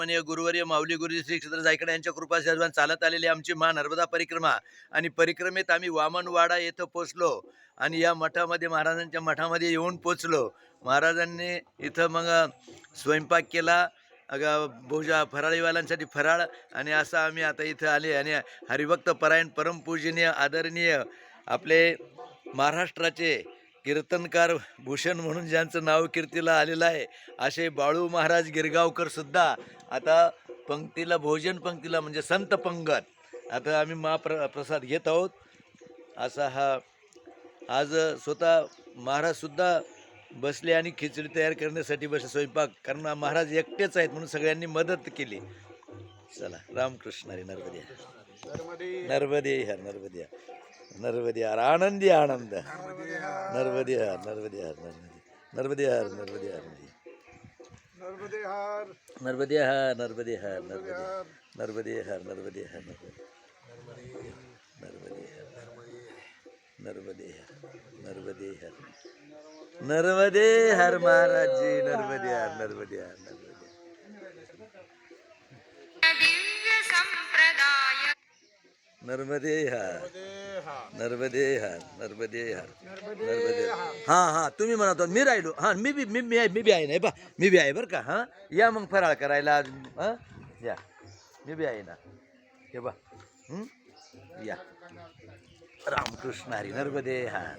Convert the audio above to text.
सन्माननीय गुरुवर्य माऊली गुरुजी श्री क्षेत्र जायकडे यांच्या कृपा सर्वांना चालत आलेली आमची मा नर्मदा परिक्रमा. आणि परिक्रमेत आम्ही वामनवाडा येथं पोचलो आणि या मठामध्ये महाराजांच्या मठामध्ये येऊन पोचलो महाराजांनी इथं मग स्वयंपाक केला. अगं भोजा फराळीवाल्यांसाठी फराळ. आणि असं आम्ही आता इथं आले. आणि हरिभक्त परायण परमपूजनीय आदरणीय आपले महाराष्ट्राचे कीर्तनकार भूषण म्हणून ज्यांचं नाव कीर्तीला आलेलं आहे असे बाळू महाराज गिरगावकर सुद्धा आता पंक्तीला भोजन पंक्तीला म्हणजे संत पंगत. आता आम्ही महाप्र प्रसाद घेत आहोत. असा हा आज स्वतः महाराजसुद्धा बसले आणि खिचडी तयार करण्यासाठी बसले स्वयंपाक कारण महाराज एकटेच आहेत म्हणून सगळ्यांनी मदत केली. चला रामकृष्ण हरी नर्वदे नर्वदे हर नर्वदे नर्वदे हर आनंदी आनंद नर्वदे हर नर्वदे हर नर्वदे नर्वदे हर नर्वदे हर नर्मदे हार नर्वदे हर नर्वदे हर नर्वदे नर्वदे हर नर्वदे नर्मदे हर नर्मदे हर नर्मदे हर नर्मदे हां हां तुम्ही म्हणत मी राहिलो. हां मी बी मी मी आहे मी बी आहे ना बा मी बी आहे बरं का हां? या मग फराळ करायला आज हां? या. मी बी आहे ना. हे बा हं? या. रामकृष्ण हरी नर्मदे हर